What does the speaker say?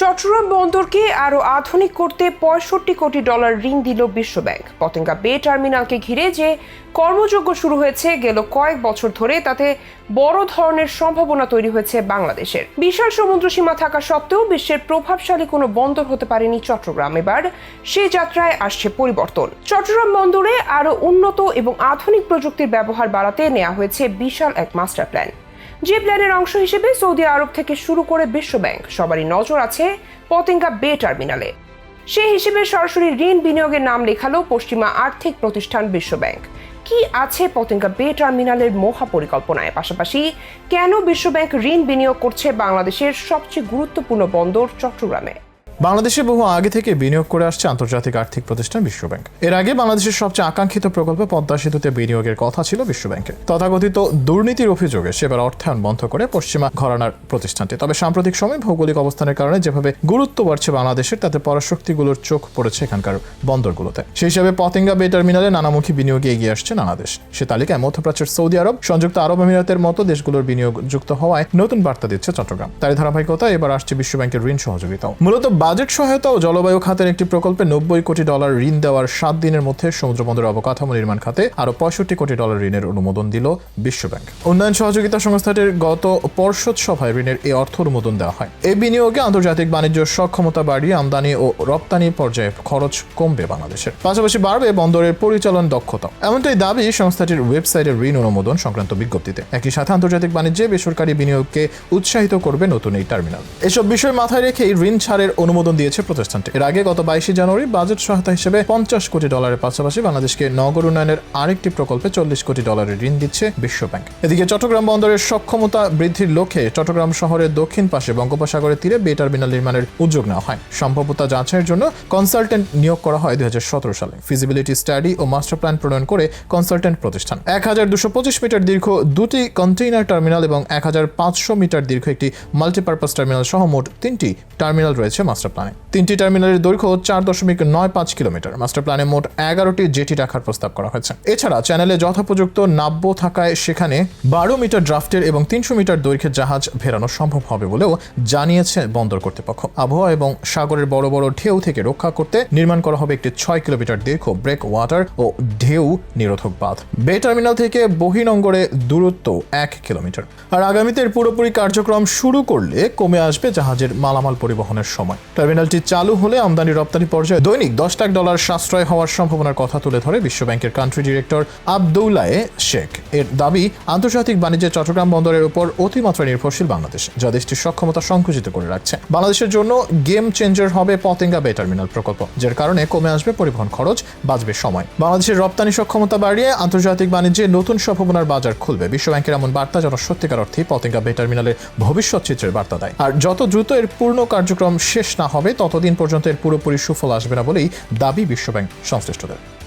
চট্টগ্রাম বন্দরকে আরও আধুনিক করতে পঁয়ষট্টি কোটি ডলার ঋণ দিল বিশ্বব্যাংক। পতেঙ্গা বে টার্মিনালকে ঘিরে যে কর্মযজ্ঞ শুরু হয়েছে, গেল কয়েক বছর ধরে তাতে বড় ধরনের সম্ভাবনা তৈরি হয়েছে বাংলাদেশের। বিশাল সমুদ্র সীমা থাকা সত্ত্বেও বিশ্বের প্রভাবশালী কোনো বন্দর হতে পারেনি চট্টগ্রাম। এবার সে যাত্রায় আসছে পরিবর্তন। চট্টগ্রাম বন্দরে আরও উন্নত এবং আধুনিক প্রযুক্তির ব্যবহার বাড়াতে নেওয়া হয়েছে বিশাল এক মাস্টার প্ল্যান। যে প্ল্যানের অংশ হিসেবে সৌদি আরব থেকে শুরু করে বিশ্বব্যাংক, সবারই নজর আছে পতেঙ্গা বে টার্মিনালে। সে হিসেবে সরাসরি ঋণ বিনিয়োগের নাম লেখালো পশ্চিমা আর্থিক প্রতিষ্ঠান বিশ্বব্যাংক। কি আছে পতেঙ্গা বে টার্মিনালের মহা পরিকল্পনায় পাশাপাশি কেন বিশ্বব্যাংক ঋণ বিনিয়োগ করছে বাংলাদেশের সবচেয়ে গুরুত্বপূর্ণ বন্দর চট্টগ্রামে? বাংলাদেশে বহু আগে থেকে বিনিয়োগ করে আসছে আন্তর্জাতিক আর্থিক প্রতিষ্ঠান বিশ্বব্যাংক। এর আগে বাংলাদেশের সবচেয়ে আকাঙ্ক্ষিত প্রকল্প পদ্মা সেতুতে বিনিয়োগের কথা ছিল বিশ্বব্যাংকের। তথাকথিত দুর্নীতির অভিযোগে সেবার অর্থায়ন বন্ধ করে পশ্চিমা ঘরানার প্রতিষ্ঠানটি। তবে সাম্প্রতিক সময় ভৌগোলিক অবস্থানের কারণে যেভাবে গুরুত্ব বাড়ছে বাংলাদেশের, তাতে পরাশক্তিগুলোর চোখ পড়েছে এখানকার বন্দরগুলোতে। সেই হিসাবে পতেঙ্গা বে টার্মিনালে নানামুখী বিনিয়োগে এগিয়ে আসছে নানা দেশ সে তালিকায় মধ্যপ্রাচ্যের সৌদি আরব, সংযুক্ত আরব আমিরাতের মতো দেশগুলোর বিনিয়োগ যুক্ত হওয়ায় নতুন বার্তা দিচ্ছে চট্টগ্রাম। তার ধারাবাহিকতা এবার আসছে বিশ্বব্যাংকের ঋণ সহযোগিতাও। মূলত বাজেট সহায়তা ও জলবায়ু খাতের একটি প্রকল্পে নব্বই কোটি ডলার ঋণ দেওয়ার সাত দিনের মধ্যে সমুদ্র বন্দর অবকাঠামো নির্মাণ খাতে আরও পঁয়ষট্টি কোটি ডলার ঋণের অনুমোদন দিল বিশ্বব্যাংক। উন্নয়ন সহযোগিতা সংস্থাটির গত পর্ষদ সভায় ঋণের এই অর্থ অনুমোদন দেওয়া হয়। এই বিনিয়োগে আন্তর্জাতিক বাণিজ্য সক্ষমতা বাড়িয়ে আমদানি ও রপ্তানি পর্যায়ে খরচ কমবে বাংলাদেশের। পাশাপাশি বাড়বে বন্দরের পরিচালন দক্ষতা। এমনটাই দাবি সংস্থাটির ওয়েবসাইটের ঋণ অনুমোদন সংক্রান্ত বিজ্ঞপ্তিতে। একই সাথে আন্তর্জাতিক বাণিজ্যে বেসরকারি বিনিয়োগকে উৎসাহিত করবে নতুন এই টার্মিনাল। এসব বিষয় মাথায় রেখে ঋণ ছাড়ের অনুমোদন দিয়েছে প্রতিষ্ঠানটি। এর আগে গত বাইশে জানুয়ারি বাজেট সহায়তা হিসেবে পঞ্চাশ কোটি ডলারের পাশাপাশি বাংলাদেশকে নগর উন্নয়নের আরেকটি প্রকল্পে চল্লিশ কোটি ডলারের ঋণ দিচ্ছে বিশ্বব্যাংক। এদিকে চট্টগ্রাম বন্দরের সক্ষমতা বৃদ্ধির লক্ষ্যে চট্টগ্রাম শহরের দক্ষিণ পাশে বঙ্গোপসাগরের তীরে বে টার্মিনাল নির্মাণের উদ্যোগ নেওয়া হয়। সম্ভাব্যতা যাচাইয়ের জন্য কনসালটেন্ট নিয়োগ করা হয় দুই হাজার সতেরো সালে। ফিজিবিলিটি স্টাডি ও মাস্টার প্ল্যান প্রণয়ন করে কনসালটেন্ট প্রতিষ্ঠান। এক হাজার দুশো পঁচিশ মিটার দীর্ঘ দুটি কন্টেইনার টার্মিনাল এবং এক হাজার পাঁচশো মিটার দীর্ঘ একটি মাল্টিপারপাস টার্মিনাল সহ মোট তিনটি টার্মিনাল রয়েছে মাস্টার প্ল্যানে তিনটি টার্মিনালের দৈর্ঘ্য চার দশমিক নয় পাঁচ কিলোমিটার। মাস্টার প্ল্যানে মোট এগারোটি জেটি রাখার প্রস্তাব করা হয়েছে। এছাড়া চ্যানেলে যথোপযুক্ত নাব্য থাকায় সেখানে বারো মিটার ড্রাফটের এবং তিনশো মিটার দৈর্ঘ্যের জাহাজ ফেরানো সম্ভব হবে বলেও জানিয়েছে বন্দর কর্তৃপক্ষ। আবহাওয়া এবং সাগরের বড় বড় ঢেউ থেকে রক্ষা করতে নির্মাণ করা হবে একটি ছয় কিলোমিটার দীর্ঘ ব্রেক ওয়াটার ও ঢেউ নিরোধক বাঁধ। বে টার্মিনাল থেকে বহিনঙ্গরে দূরত্ব এক কিলোমিটার। আর আগামীতে পুরোপুরি কার্যক্রম শুরু করলে কমে আসবে জাহাজের মালামাল পরিবহনের সময়। টার্মিনালটি চালু হলে আমদানি রপ্তানি পর্যায়ে দৈনিক দশ লাখ ডলার সাশ্রয় হওয়ার সম্ভাবনার কথা তুলে ধরে বিশ্বব্যাংকের কান্ট্রি ডিরেক্টর আবদৌলায়ে শেখ। এর দাবি, আন্তর্জাতিক বাণিজ্যে চট্টগ্রাম বন্দরের উপর অতিমাত্রা নির্ভরশীল বাংলাদেশ, যা দেশটির সক্ষমতা সংকুচিত করে রাখছে। বাংলাদেশের জন্য গেম চেঞ্জার হবে পতেঙ্গা বে টার্মিনাল প্রকল্প, যার কারণে কমে আসবে পরিবহন খরচ, বাঁচবে সময়। বাংলাদেশের রপ্তানি সক্ষমতা বাড়িয়ে আন্তর্জাতিক বাণিজ্যে নতুন সম্ভাবনার বাজার খুলবে, বিশ্বব্যাংকের এমন বার্তা যেন সত্যিকার অর্থে পতেঙ্গা বে টার্মিনালের ভবিষ্যৎ চিত্রের বার্তা দেয়। আর যত দ্রুত এর পূর্ণ কার্যক্রম শেষ না হবে ততদিন পর্যন্ত এর পুরোপুরি সুফল আসবে না বলেই দাবি বিশ্বব্যাংক সংশ্লিষ্টদের।